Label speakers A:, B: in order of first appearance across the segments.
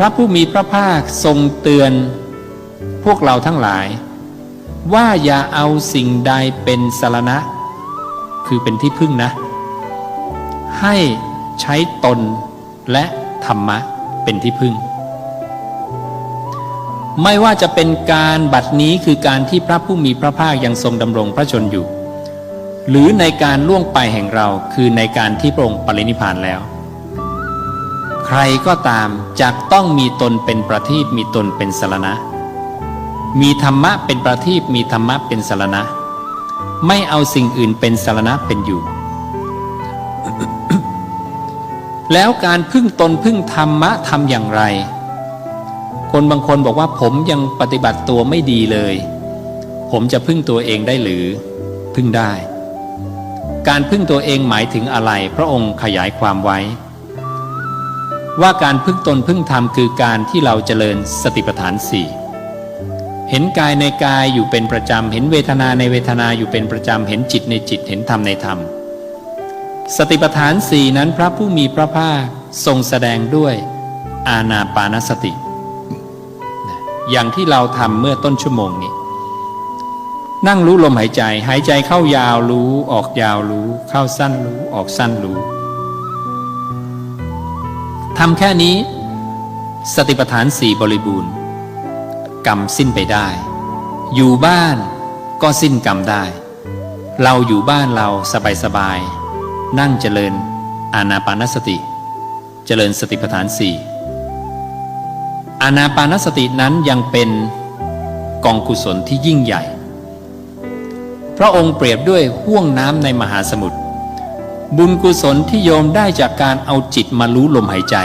A: พระผู้มีพระภาคทรงเตือน พวกเราทั้งหลาย ว่าอย่าเอาสิ่งใดเป็นสารณะ คือเป็นที่พึ่งนะ ให้ใช้ตนและธรรมะเป็นที่พึ่ง ไม่ว่าจะเป็นการบัดนี้คือการที่พระผู้มีพระภาคยังทรงดำรงพระชนอยู่ หรือในการล่วงไปแห่งเราคือในการที่พระองค์ปรินิพพานแล้ว ใครก็ตามจะต้องมีตนเป็นประทีปมีตนเป็นสารณะ มีธรรมะเป็นประทีปมีธรรมะเป็นสารณะ ไม่เอาสิ่งอื่นเป็นสารณะเป็นอยู่ แล้วการพึ่งตนพึ่งธรรมะทำอย่างไร คนบางคนบอกว่าผมยังปฏิบัติตัวไม่ดีเลย ผมจะพึ่งตัวเองได้หรือพึ่งได้ การพึ่งตัวเองหมายถึงอะไร พระองค์ขยายความไว้ ว่าการพึ่งตนพึ่งธรรมคือการที่เราเจริญสติปัฏฐานสี่เห็นกายในกายอยู่เป็นประจำ เห็นเวทนาในเวทนาอยู่เป็นประจำ เห็นจิตในจิต เห็นธรรมในธรรม สติปัฏฐานสี่นั้นพระผู้มีพระภาคทรงแสดงด้วยอาณาปานสติ อย่างที่เราทำเมื่อต้นชั่วโมงนี้ นั่งรู้ลมหายใจ หายใจเข้ายาวรู้ ออกยาวรู้ เข้าสั้นรู้ ออกสั้นรู้ ทำแค่นี้ สติปัฏฐานสี่บริบูรณ์ กรรมสิ้นไปได้ อยู่บ้านก็สิ้นกรรมได้ เราอยู่บ้านเราสบายๆนั่งเจริญอานาปานสติ เจริญสติปัฏฐานสี่อานาปานสตินั้นยังเป็นกองกุศลที่ยิ่งใหญ่ พระองค์เปรียบด้วยห่วงน้ำในมหาสมุทร บุญกุศลที่โยมได้จากการเอาจิตมารู้ลมหายใจ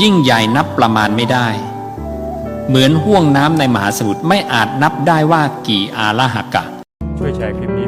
A: ยิ่งใหญ่นับประมาณไม่ได้ เหมือนห่วงน้ำในมหาสมุทรไม่อาจนับได้ว่ากี่อาลาหกะ
B: ช่วยแชร์คลิป